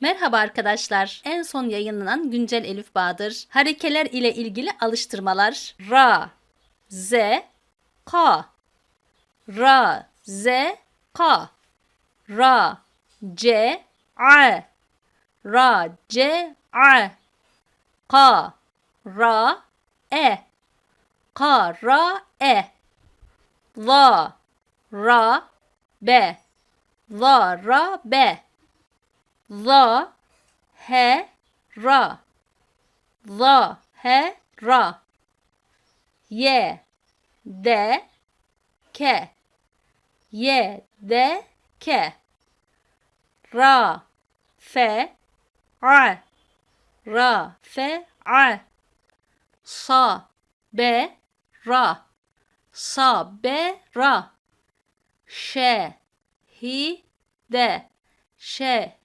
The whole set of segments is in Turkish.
Merhaba arkadaşlar. En son yayınlanan güncel Elif Bağdır. Harekeler ile ilgili alıştırmalar. Ra, Z, Ka. Ra, Z, Ka. Ra, C, A. Ra, C, A. Ka, Ra, E. Ka, Ra, E. La, Ra, B. La, Ra, B. La, he, ra. La, he, ra. Ye, de, ke. Ye, de, ke. Ra, fe, a. Ra, fe, a. Sa, be, ra. Sa, be, ra. Şe, hi, de. Şehide.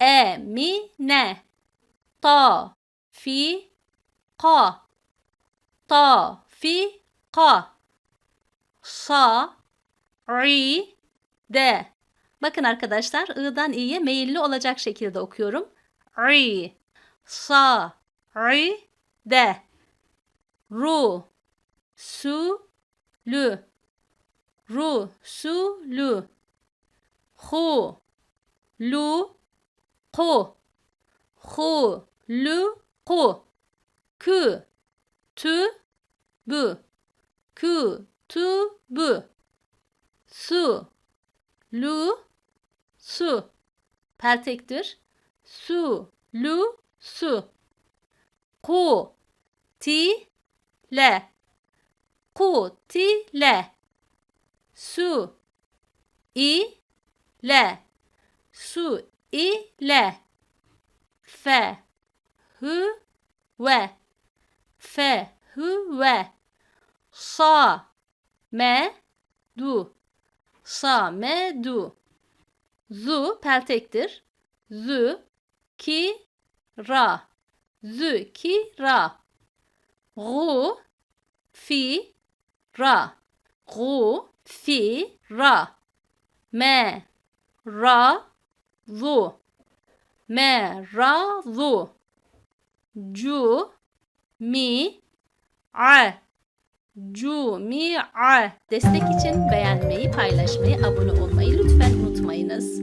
mi, a. Ha, mi, de. Ha, mi, de. Fe, ri, ha. Fe, ri, ha. E, mi, ne. E, mi, ne. Ta, fi. Sa, ri, de. Bakın arkadaşlar ı'dan i'ye meyilli olacak şekilde okuyorum. Ri, sa, ri, de. Ru, su, lü. Ru, su, lü. Hu, lu. Hu, lu, ku. Kü, tü, bu. Kü, tü, bu. Su, lu, su. Peltektir. Su, lu, su. Ku, ti, le. Ku, ti, le. Su, i, le. Su, i, le. Fe, hü, ve. Fe, hü, ve. Sa, me, du. Sa, me, du. Zu peltektir. Zü, ki, ra. Zü, ki, ra. Ru, fi, ra. Ru, fi, ra. Me, ra, zu. Me, ra, zu. Cu, mi, a. Cu, mi, a. Destek için beğenmeyi, paylaşmayı, abone olmayı lütfen unutmayınız.